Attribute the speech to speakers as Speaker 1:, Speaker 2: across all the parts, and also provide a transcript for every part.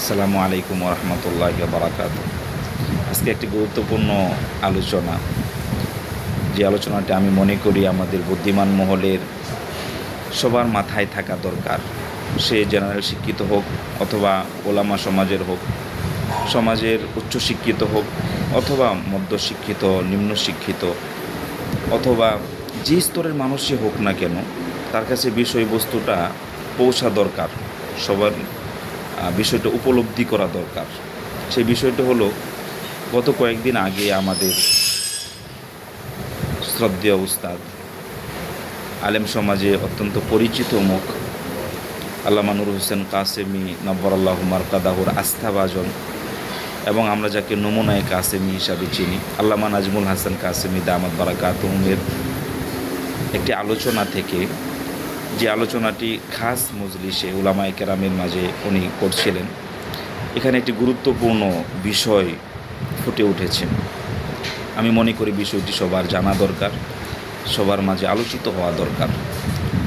Speaker 1: আসসালামু আলাইকুম রহমতুল্লাহ বারাকাত আজকে একটি গুরুত্বপূর্ণ আলোচনা। যে আলোচনাটি আমি মনে করি আমাদের বুদ্ধিমান মহলের সবার মাথায় থাকা দরকার। সে জেনারেল শিক্ষিত হোক অথবা ওলামা সমাজের হোক, সমাজের উচ্চশিক্ষিত হোক অথবা মধ্যশিক্ষিত নিম্ন শিক্ষিত অথবা যে স্তরের মানুষই হোক না কেন, তার কাছে বিষয়বস্তুটা পৌঁছা দরকার। সবার বিষয়টা উপলব্ধি করা দরকার। সেই বিষয়টা হলো, গত কয়েকদিন আগে আমাদের শ্রদ্ধেয় উস্তাদ আলেম সমাজে অত্যন্ত পরিচিত মুখ, আল্লামা নুর হোসেন কাসেমি নব্বর আল্লাহ মারকাদাহুর আস্থাভাজন, এবং আমরা যাকে নমুনায় কাসেমি হিসাবে চিনি, আল্লামা নাজমুল হাসান কাসেমি দামাত বারাকাতুমের একটি আলোচনা থেকে যে আলোচনাটি খাস মজলিসে উলামায়ে কেরামের মাঝে উনি করছিলেন, এখানে একটি গুরুত্বপূর্ণ বিষয় ফুটে উঠেছে। আমি মনে করি বিষয়টি সবার জানা দরকার, সবার মাঝে আলোচিত হওয়া দরকার।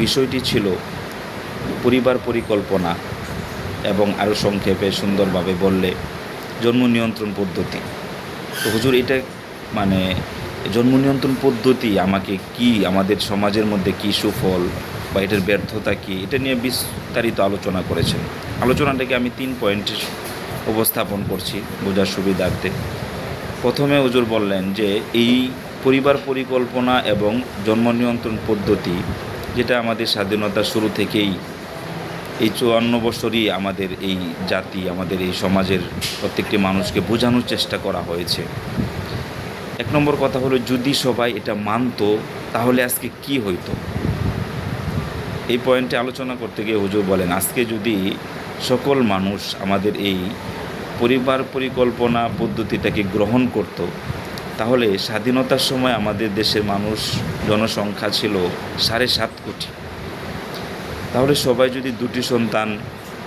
Speaker 1: বিষয়টি ছিল পরিবার পরিকল্পনা এবং আরও সংক্ষেপে সুন্দরভাবে বললে, জন্ম নিয়ন্ত্রণ পদ্ধতি। তো হুজুর, এটা মানে জন্ম নিয়ন্ত্রণ পদ্ধতি আমাকে কি, আমাদের সমাজের মধ্যে কি সুফল বা এটার ব্যর্থতা কী? এটা নিয়ে বিস্তারিত আলোচনা করেছেন। আলোচনাটাকে আমি তিন পয়েন্টে উপস্থাপন করছি বোঝার সুবিধার্থে। প্রথমে হুজুর বললেন যে, এই পরিবার পরিকল্পনা এবং জন্ম নিয়ন্ত্রণ পদ্ধতি, যেটা আমাদের স্বাধীনতার শুরু থেকেই এই চুয়ান্ন বছরই আমাদের এই জাতি, আমাদের এই সমাজের প্রত্যেকটি মানুষকে বোঝানোর চেষ্টা করা হয়েছে। এক নম্বর কথা হলো, যদি সবাই এটা মানতো, তাহলে আজকে কি হইতো? এই পয়েন্টে আলোচনা করতে গিয়ে হুজুর বলেন, আজকে যদি সকল মানুষ আমাদের এই পরিবার পরিকল্পনা পদ্ধতিটাকে গ্রহণ করত, তাহলে স্বাধীনতার সময় আমাদের দেশের মানুষ জনসংখ্যা ছিল সাড়ে সাত কোটি। তাহলে সবাই যদি দুটি সন্তান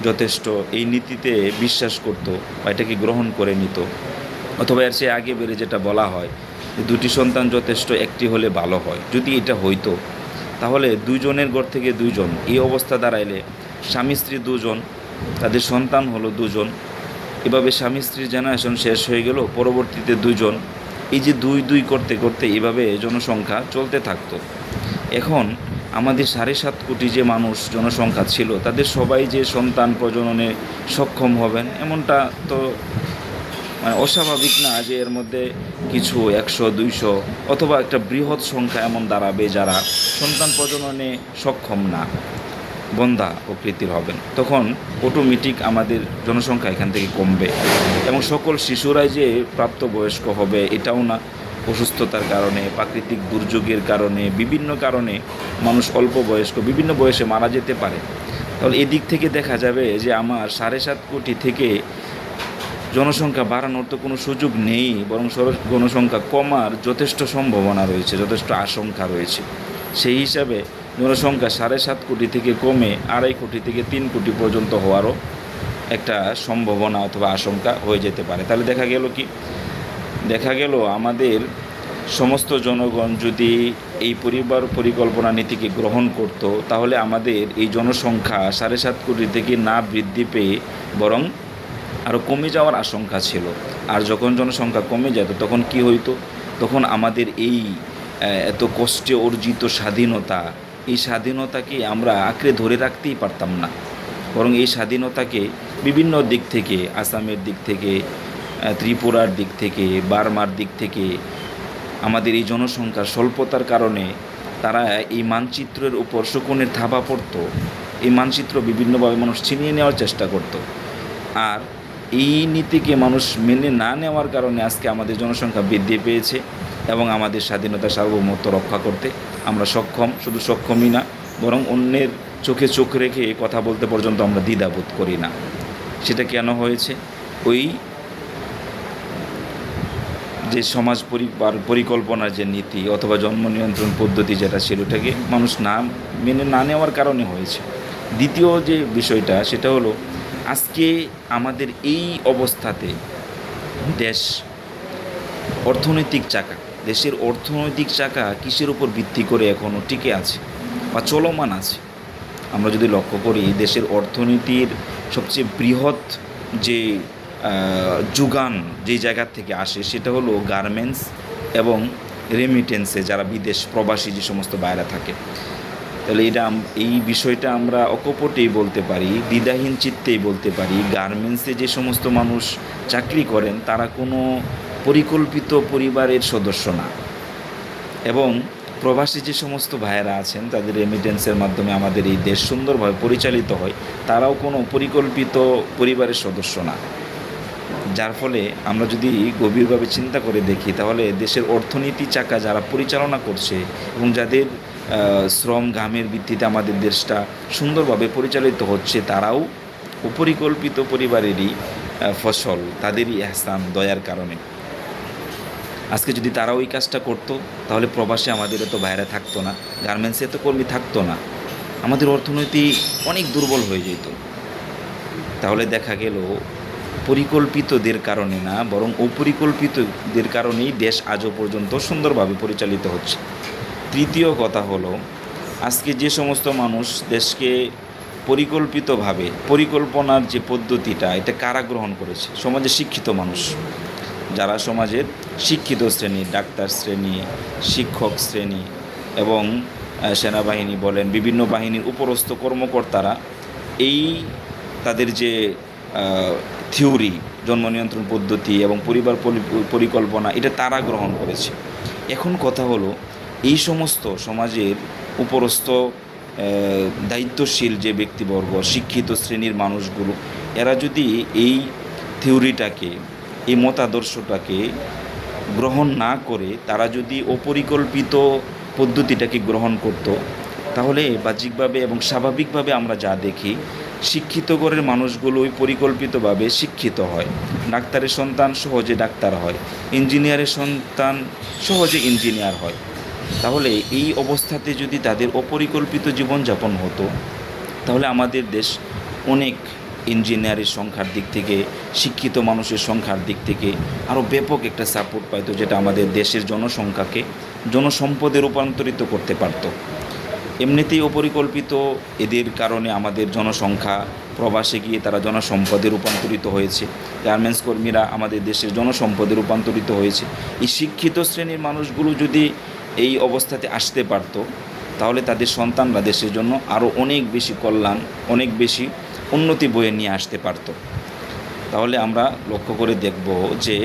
Speaker 1: যথেষ্ট এই নীতিতে বিশ্বাস করত বা এটাকে গ্রহণ করে নিত, অথবা এর চেয়ে আগে বেড়ে যেটা বলা হয় যে দুটি সন্তান যথেষ্ট, একটি হলে ভালো হয়। যদি এটা হইতো তাহলে দুজনের ঘর থেকে দুইজন। এই অবস্থা দাঁড়াইলে স্বামী স্ত্রী দুজন, তাদের সন্তান হলো দুজন। এভাবে স্বামী স্ত্রীর জেনারেশন শেষ হয়ে গেল, পরবর্তীতে দুজন এই যে দুই দুই করতে করতে এভাবে জনসংখ্যা চলতে থাকতো। এখন আমাদের সাড়ে সাত কোটি যে মানুষ জনসংখ্যা ছিল, তাদের সবাই যে সন্তান প্রজননে সক্ষম হবেন, এমনটা তো মানে অস্বাভাবিক না যে এর মধ্যে কিছু একশো, দুইশো অথবা একটা বৃহৎ সংখ্যা এমন দাঁড়াবে যারা সন্তান প্রজননে সক্ষম না বন্ধা প্রকৃতির হবেন। তখন অটোমেটিক আমাদের জনসংখ্যা এখান থেকে কমবে এবং সকল শিশুরাই যে প্রাপ্তবয়স্ক হবে এটাও না। অসুস্থতার কারণে, প্রাকৃতিক দুর্যোগের কারণে, বিভিন্ন কারণে মানুষ অল্প বয়স্ক, বিভিন্ন বয়সে মারা যেতে পারে। তাহলে এদিক থেকে দেখা যাবে যে আমার সাড়ে সাত কোটি থেকে জনসংখ্যা বাড়ানোর তো কোনো সুযোগ নেই, বরং জনসংখ্যা কমার যথেষ্ট সম্ভাবনা রয়েছে, যথেষ্ট আশঙ্কা রয়েছে। সেই হিসাবে জনসংখ্যা সাড়ে সাত কোটি থেকে কমে আড়াই কোটি থেকে তিন কোটি পর্যন্ত হওয়ারও একটা সম্ভাবনা অথবা আশঙ্কা হয়ে যেতে পারে। তাহলে দেখা গেল কি? দেখা গেল আমাদের সমস্ত জনগণ যদি এই পরিবার পরিকল্পনা নীতিকে গ্রহণ করত, তাহলে আমাদের এই জনসংখ্যা সাড়ে সাত কোটি থেকে না বৃদ্ধি পেয়ে বরং আরও কমে যাওয়ার আশঙ্কা ছিল। আর যখন জনসংখ্যা কমে যেত, তখন কি হইতো? তখন আমাদের এই এত কষ্টে অর্জিত স্বাধীনতা, এই স্বাধীনতাকে আমরা আঁকড়ে ধরে রাখতেই পারতাম না। বরং এই স্বাধীনতাকে বিভিন্ন দিক থেকে, আসামের দিক থেকে ত্রিপুরার দিক থেকে, বার্মার দিক থেকে, আমাদের এই জনসংখ্যার স্বল্পতার কারণে তারা এই মানচিত্রের উপর শকুনের থাবা পড়তো। এই মানচিত্র বিভিন্নভাবে মানুষ ছিনিয়ে নেওয়ার চেষ্টা করত। আর এই নীতিকে মানুষ মেনে না নেওয়ার কারণে আজকে আমাদের জনসংখ্যা বৃদ্ধি পেয়েছে এবং আমাদের স্বাধীনতা সার্বভৌমত্ব রক্ষা করতে আমরা সক্ষম, শুধু সক্ষমই না, বরং অন্যের চোখে চোখ রেখে কথা বলতে পর্যন্ত আমরা দ্বিধাবোধ করি না। সেটা কেন হয়েছে? ওই যে সমাজ পরিকল্পনার যে নীতি অথবা জন্ম নিয়ন্ত্রণ পদ্ধতি যেটা ছিল ওটাকে মানুষ না মেনে না নেওয়ার কারণে হয়েছে। দ্বিতীয় যে বিষয়টা, সেটা হলো আজকে আমাদের এই অবস্থাতে দেশ অর্থনৈতিক চাকা, দেশের অর্থনৈতিক চাকা কিসের উপর ভিত্তি করে এখনও টিকে আছে বা চলমান আছে? আমরা যদি লক্ষ্য করি দেশের অর্থনীতির সবচেয়ে বৃহৎ যে যোগান যেই জায়গা থেকে আসে সেটা হলো গার্মেন্টস এবং রেমিটেন্সে যারা বিদেশ প্রবাসী যে সমস্ত বাইরে থাকে। তাহলে এটা এই বিষয়টা আমরা অকপটেই বলতে পারি, দ্বিধাহীন চিত্তেই বলতে পারি। গার্মেন্টসে যে সমস্ত মানুষ চাকরি করেন, তারা কোনো পরিকল্পিত পরিবারের সদস্য না। এবং প্রবাসী যে সমস্ত ভাইয়েরা আছেন, তাদের রেমিটেন্সের মাধ্যমে আমাদের এই দেশ সুন্দরভাবে পরিচালিত হয়, তারাও কোনো পরিকল্পিত পরিবারের সদস্য না। যার ফলে আমরা যদি গভীরভাবে চিন্তা করে দেখি, তাহলে দেশের অর্থনীতি চাকা যারা পরিচালনা করছে এবং যাদের শ্রম ঘামের ভিত্তিতে আমাদের দেশটা সুন্দরভাবে পরিচালিত হচ্ছে, তারাও অপরিকল্পিত পরিবারেরই ফসল, তাদেরই এহসান, দয়ার কারণে। আজকে যদি তারা ওই কাজটা করতো, তাহলে প্রবাসে আমাদের এত বাইরে থাকতো না, গার্মেন্টসে এত কর্মী থাকতো না। আমাদের অর্থনীতি অনেক দুর্বল হয়ে যেত। তাহলে দেখা গেল, পরিকল্পিতদের কারণে না, বরং অপরিকল্পিতদের কারণেই দেশ আজও পর্যন্ত সুন্দরভাবে পরিচালিত হচ্ছে। তৃতীয় কথা হলো, আজকে যে সমস্ত মানুষ দেশকে পরিকল্পিতভাবে, পরিকল্পনার যে পদ্ধতিটা, এটা কারা গ্রহণ করেছে? সমাজে শিক্ষিত মানুষ। যারা সমাজের শিক্ষিত শ্রেণি, ডাক্তার শ্রেণি, শিক্ষক শ্রেণি এবং সেনাবাহিনী বলেন, বিভিন্ন বাহিনীর উপরস্থ কর্মকর্তারা, এই তাদের যে থিওরি, জন্ম নিয়ন্ত্রণ পদ্ধতি এবং পরিবার পরি- পরিকল্পনা, এটা তারা গ্রহণ করেছে। এখন কথা হলো এই সমস্ত সমাজের উপরস্থ দায়িত্বশীল যে ব্যক্তিবর্গ, শিক্ষিত শ্রেণির মানুষগুলো, এরা যদি এই থিওরিটাকে, এই মতাদর্শটাকে গ্রহণ না করে, তারা যদি অপরিকল্পিত পদ্ধতিটাকে গ্রহণ করত, তাহলে বাহ্যিকভাবে এবং স্বাভাবিকভাবে আমরা যা দেখি, শিক্ষিত ঘরের মানুষগুলোই পরিকল্পিতভাবে শিক্ষিত হয়। ডাক্তারের সন্তান সহজে ডাক্তার হয়, ইঞ্জিনিয়ারের সন্তান সহজে ইঞ্জিনিয়ার হয়। তাহলে এই অবস্থাতে যদি তাদের অপরিকল্পিত জীবনযাপন হতো, তাহলে আমাদের দেশ অনেক ইঞ্জিনিয়ারের সংখ্যার দিক থেকে, শিক্ষিত মানুষের সংখ্যার দিক থেকে আরও ব্যাপক একটা সাপোর্ট পাইতো যেটা আমাদের দেশের জনসংখ্যাকে, জনসম্পদে রূপান্তরিত করতে পারত। এমনিতেই অপরিকল্পিত এদের কারণে আমাদের জনসংখ্যা, প্রবাসে গিয়ে তারা জনসম্পদে রূপান্তরিত হয়েছে। গার্মেন্টস কর্মীরা আমাদের দেশের জনসম্পদে রূপান্তরিত হয়েছে। এই শিক্ষিত শ্রেণির মানুষগুলো যদি এই অবস্থাতে আসতে পারতো, তাহলে তাদের সন্তানরা দেশের জন্য আরও অনেক বেশি কল্যাণ, অনেক বেশি উন্নতি বয়ে নিয়ে আসতে পারতো। তাহলে আমরা লক্ষ্য করে দেখব যে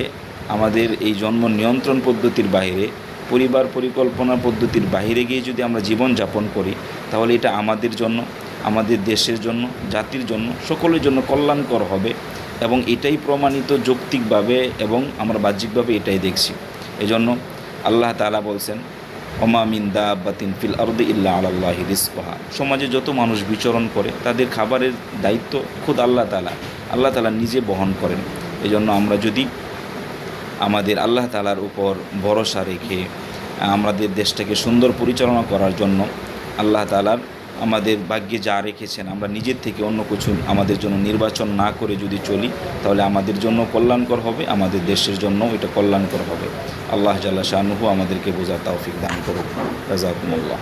Speaker 1: আমাদের এই জন্ম নিয়ন্ত্রণ পদ্ধতির বাইরে পরিবার পরিকল্পনা পদ্ধতির বাইরে গিয়ে যদি আমরা জীবন যাপন করি, তাহলে এটা আমাদের জন্য, আমাদের দেশের জন্য, জাতির জন্য, সকলের জন্য কল্যাণকর হবে এবং এটাই প্রমাণিত যৌক্তিকভাবে এবং আমরা বাহ্যিকভাবে এটাই দেখছি। এজন্য আল্লাহ তাআলা বলছেন মিন দাব্বাতিন ফিল আরদে ইল্লা সমাজে যত মানুষ বিচরণ করে, তাদের খাবারের দায়িত্ব খুদ আল্লাহ তালা আল্লাহ তালা নিজে বহন করেন। এজন্য আমরা যদি আমাদের আল্লাহ তালার উপর ভরসা রেখে আমাদের দেশটাকে সুন্দর পরিচালনা করার জন্য আল্লাহ তাআলার আমাদের ভাগ্যে যা রেখেছেন, আমরা নিজের থেকে অন্য কিছু আমাদের জন্য নির্বাচন না করে যদি চলি, তাহলে আমাদের জন্য কল্যাণকর হবে, আমাদের দেশের জন্য এটা কল্যাণকর হবে। আল্লাহ জাল্লা শাহনুহু আমাদেরকে বোঝা তাওফিক দান করুক। রাজাকুমুল্লাহ